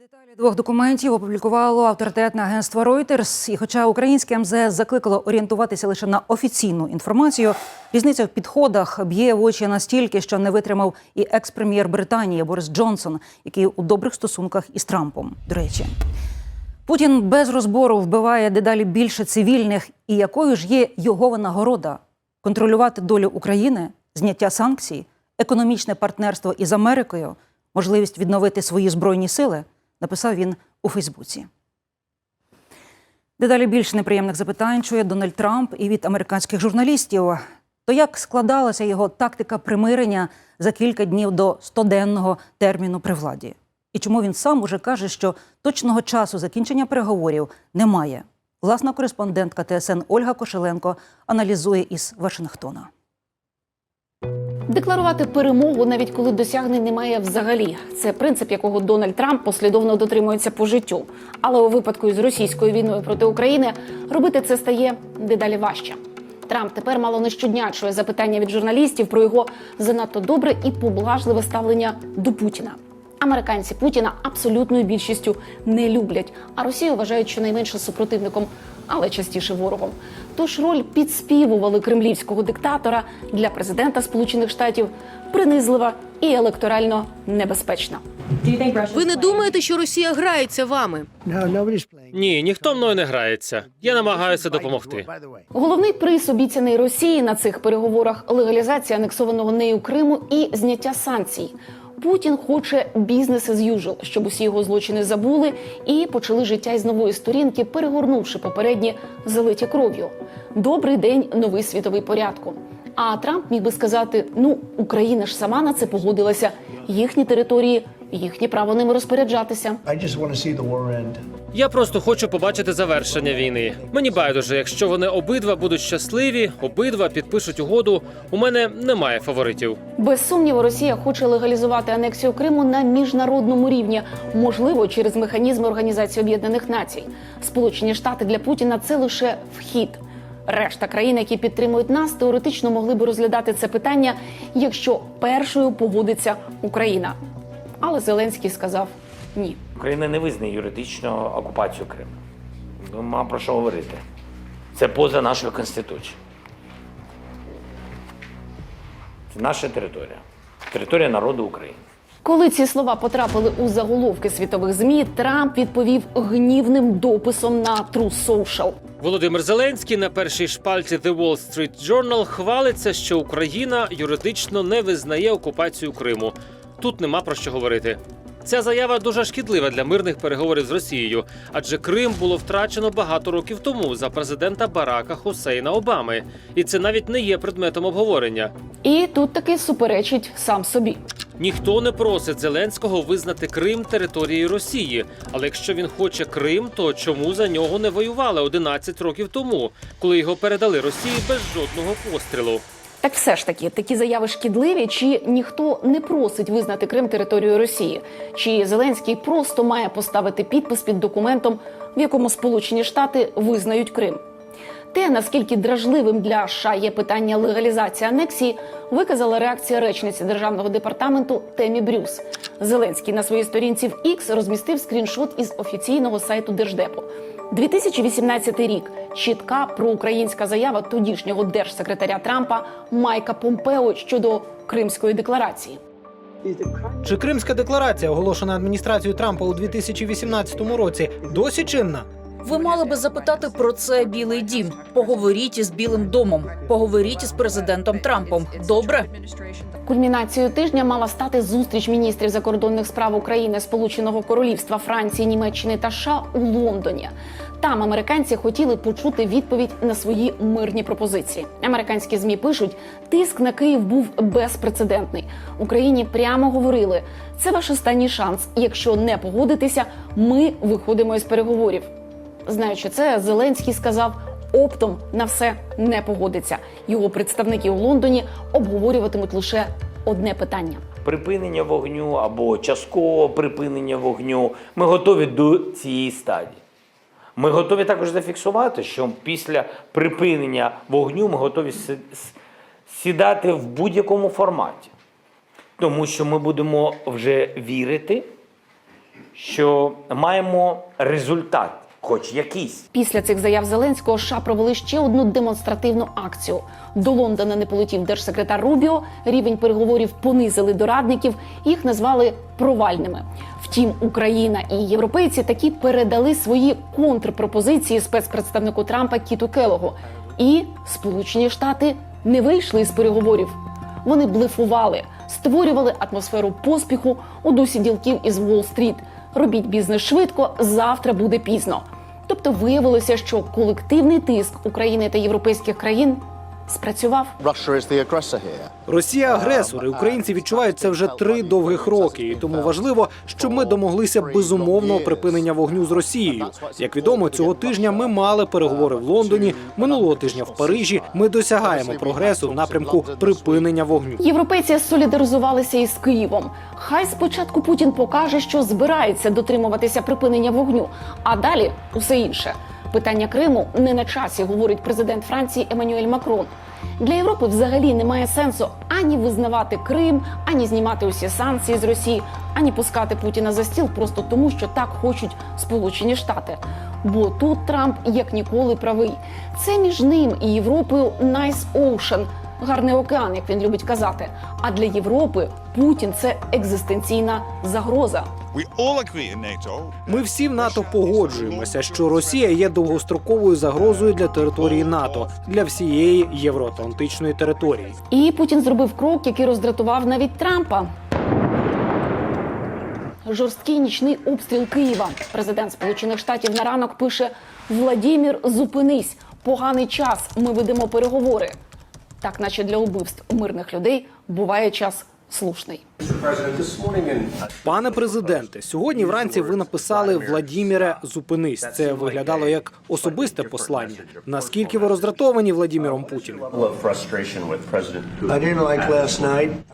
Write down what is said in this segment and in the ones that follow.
Деталі двох документів опублікувало авторитетне агентство Reuters. І хоча українське МЗС закликало орієнтуватися лише на офіційну інформацію, різниця в підходах б'є в очі настільки, що не витримав і екс-прем'єр Британії Борис Джонсон, який у добрих стосунках із Трампом. До речі, Путін без розбору вбиває дедалі більше цивільних. І якою ж є його винагорода контролювати долю України, зняття санкцій, економічне партнерство із Америкою, можливість відновити свої збройні сили, написав він у Фейсбуці. Дедалі більше неприємних запитань чує Дональд Трамп і від американських журналістів. То як складалася його тактика примирення за кілька днів до стоденного терміну при владі? І чому він сам уже каже, що точного часу закінчення переговорів немає? Власна кореспондентка ТСН Ольга Кошеленко аналізує із Вашингтона. Декларувати перемогу, навіть коли досягнень немає взагалі. Це принцип, якого Дональд Трамп послідовно дотримується по життю. Але у випадку із російською війною проти України робити це стає дедалі важче. Трамп тепер мало не щодня чує запитання від журналістів про його занадто добре і поблажливе ставлення до Путіна. Американці Путіна абсолютною більшістю не люблять, а Росію вважають щонайменше супротивником, але частіше ворогом. Тож роль підспівували кремлівського диктатора для президента Сполучених Штатів принизлива і електорально небезпечна. Ви не думаєте, що Росія грається вами? Ні, ніхто мною не грається. Я намагаюся допомогти. Головний приз обіцяний Росії на цих переговорах легалізація анексованого нею Криму і зняття санкцій. Путін хоче бізнес as usual, щоб усі його злочини забули і почали життя із нової сторінки, перегорнувши попередні залиті кров'ю. Добрий день, новий світовий порядку. А Трамп міг би сказати: ну, Україна ж сама на це погодилася, їхні території, їхнє право ними розпоряджатися. I just want to see the war end. Я просто хочу побачити завершення війни. Мені байдуже, якщо вони обидва будуть щасливі, обидва підпишуть угоду. У мене немає фаворитів. Без сумніву, Росія хоче легалізувати анексію Криму на міжнародному рівні, можливо, через механізми Організації Об'єднаних Націй. Сполучені Штати для Путіна це лише вхід. Решта країн, які підтримують нас, теоретично могли би розглядати це питання, якщо першою погодиться Україна. Але Зеленський сказав ні. Україна не визнає юридично окупацію Криму. Нема про що говорити. Це поза нашою конституцією. Це наша територія. Територія народу України. Коли ці слова потрапили у заголовки світових змі, Трамп відповів гнівним дописом на True Social. Володимир Зеленський на першій шпальті The Wall Street Journal хвалиться, що Україна юридично не визнає окупацію Криму. Тут нема про що говорити. Ця заява дуже шкідлива для мирних переговорів з Росією, адже Крим було втрачено багато років тому за президента Барака Хусейна Обами, і це навіть не є предметом обговорення. І тут таки суперечить сам собі. Ніхто не просить Зеленського визнати Крим територією Росії. Але якщо він хоче Крим, то чому за нього не воювали 11 років тому, коли його передали Росії без жодного пострілу? Так все ж таки, такі заяви шкідливі, чи ніхто не просить визнати Крим територією Росії, чи Зеленський просто має поставити підпис під документом, в якому Сполучені Штати визнають Крим. Те, наскільки дражливим для США є питання легалізації анексії, виказала реакція речниці державного департаменту Темі Брюс. Зеленський на своїй сторінці в X розмістив скріншот із офіційного сайту Держдепу. 2018 рік чітка проукраїнська заява тодішнього держсекретаря Трампа Майка Помпео щодо Кримської декларації. Чи Кримська декларація, оголошена адміністрацією Трампа у 2018 році, досі чинна? Ви мали би запитати про це Білий Дім. Поговоріть із Білим домом, поговоріть із президентом Трампом. Добре, Кульмінацією тижня мала стати зустріч міністрів закордонних справ України, Сполученого Королівства, Франції, Німеччини та США у Лондоні. Там американці хотіли почути відповідь на свої мирні пропозиції. Американські змі пишуть, тиск на Київ був безпрецедентний. Україні прямо говорили: це ваш останній шанс. Якщо не погодитеся, ми виходимо із переговорів. Знаючи це, Зеленський сказав. Оптом на все не погодиться. Його представники у Лондоні обговорюватимуть лише одне питання. Припинення вогню або часткового припинення вогню. Ми готові до цієї стадії. Ми готові також зафіксувати, що після припинення вогню ми готові сідати в будь-якому форматі. Тому що ми будемо вже вірити що маємо результат, хоч якийсь. Після цих заяв Зеленського США провели ще одну демонстративну акцію. До Лондона не полетів держсекретар Рубіо. Рівень переговорів понизили до радників. Їх назвали провальними. Втім, Україна і європейці таки передали свої контрпропозиції спецпредставнику Трампа Кіту Келогу. І Сполучені Штати не вийшли із переговорів. Вони блефували, створювали атмосферу поспіху у дусі ділків із Уолл-стріт. Робіть бізнес швидко, завтра буде пізно. Тобто виявилося, що колективний тиск України та європейських країн спрацював. Росія агресор, і українці відчувають це вже три довгих роки. І тому важливо, що ми домоглися безумовного припинення вогню з Росією. Як відомо, цього тижня ми мали переговори в Лондоні. Минулого тижня в Парижі ми досягаємо прогресу в напрямку припинення вогню. Європейці солідаризувалися із Києвом. Хай спочатку Путін покаже, що збирається дотримуватися припинення вогню, а далі усе інше. Питання Криму не на часі, говорить президент Франції Еммануель Макрон. Для Європи взагалі немає сенсу ані визнавати Крим, ані знімати усі санкції з Росії, ані пускати Путіна за стіл просто тому, що так хочуть Сполучені Штати. Бо тут Трамп як ніколи правий. Це між ним і Європою nice ocean – гарний океан, як він любить казати. А для Європи Путін це екзистенційна загроза. Ми всі в НАТО погоджуємося, що Росія є довгостроковою загрозою для території НАТО, для всієї євроатлантичної території. І Путін зробив крок, який роздратував навіть Трампа. Жорсткий нічний обстріл Києва. Президент Сполучених Штатів на ранок пише: Владімір, зупинись, поганий час. Ми ведемо переговори. Так, наче для убивств мирних людей буває час слушний. Пане президенте, сьогодні вранці ви написали Владіміре, зупинись. Це виглядало як особисте послання. Наскільки ви роздратовані Владіміром Путіним?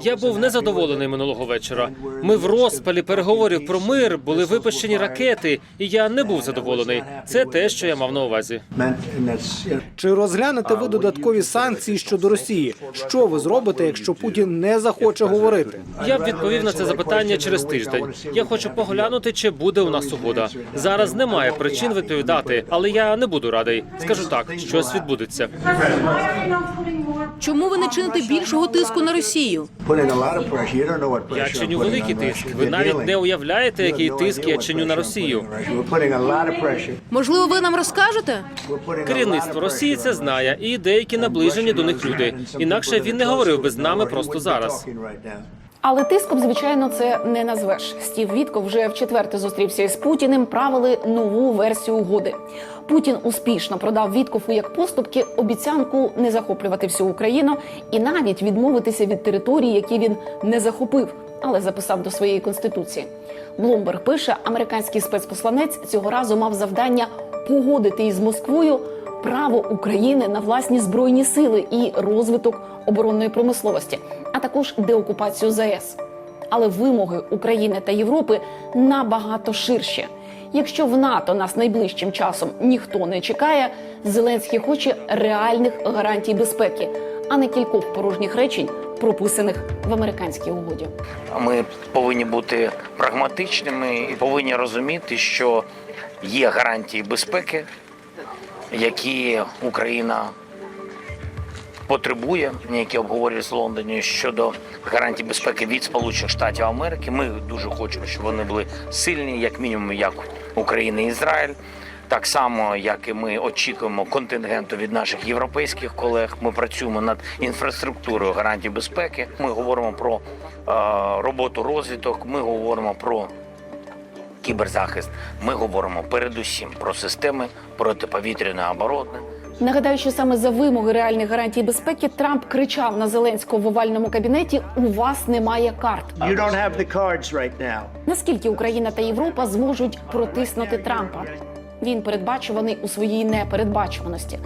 Я був незадоволений минулого вечора. Ми в розпалі переговорів про мир були випущені ракети, і я не був задоволений. Це те, що я мав на увазі. Чи розглянете ви додаткові санкції щодо Росії? Що ви зробите, якщо Путін не захоче говорити? Я б відповів на це запитання через тиждень. Я хочу поглянути, чи буде у нас угода. Зараз немає причин відповідати, але я не буду радий. Скажу так, щось відбудеться. Чому ви не чините більшого тиску на Росію? Я чиню великий тиск. Ви навіть не уявляєте, який тиск я чиню на Росію. Можливо, ви нам розкажете? Керівництво Росії це знає, і деякі наближені до них люди. Інакше він не говорив би з нами просто зараз. Але тиском, звичайно, це не назвеш. Стів Вітко вже вчетверте зустрівся із Путіним. Правили нову версію угоди. Путін успішно продав Віткофу як поступки обіцянку не захоплювати всю Україну і навіть відмовитися від територій, які він не захопив, але записав до своєї конституції. Блумберг пише, американський спецпосланець цього разу мав завдання погодити із Москвою право України на власні збройні сили і розвиток оборонної промисловості, а також деокупацію ЗАЕС. Але вимоги України та Європи набагато ширші. Якщо в НАТО нас найближчим часом ніхто не чекає, Зеленський хоче реальних гарантій безпеки, а не кількох порожніх речень, прописаних в американській угоді. Ми повинні бути прагматичними і повинні розуміти, що є гарантії безпеки, які Україна потребує, які обговорюють в Лондоні щодо гарантій безпеки від Сполучених Штатів Америки. Ми дуже хочемо, щоб вони були сильні, як мінімум, як Україна і Ізраїль. Так само, як і ми очікуємо контингенту від наших європейських колег. Ми працюємо над інфраструктурою гарантій безпеки. Ми говоримо про е, роботу розвиток. Ми говоримо про кіберзахист. Ми говоримо передусім про системи протиповітряної оборони. Нагадаю, що саме за вимоги реальних гарантій безпеки Трамп кричав на Зеленського в овальному кабінеті: у вас немає карт. You don't have the cards right now. Наскільки Україна та Європа зможуть протиснути Трампа? Він передбачуваний у своїй непередбачуваності.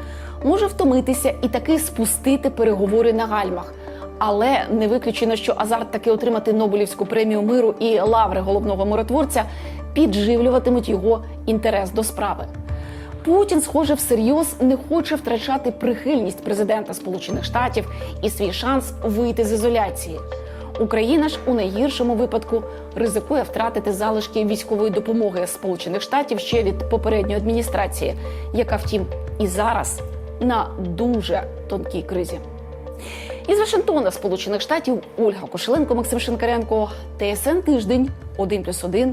Може втомитися і таки спустити переговори на гальмах. Але не виключено, що азарт таки отримати Нобелівську премію миру і лаври головного миротворця підживлюватимуть його інтерес до справи. Путін, схоже, всерйоз не хоче втрачати прихильність президента Сполучених Штатів і свій шанс вийти з ізоляції. Україна ж у найгіршому випадку ризикує втратити залишки військової допомоги Сполучених Штатів ще від попередньої адміністрації, яка, втім, і зараз на дуже тонкій кризі. Із Вашингтона, Сполучених Штатів, Ольга Кошеленко, Максим Шинкаренко, ТСН Тиждень, 1+,1,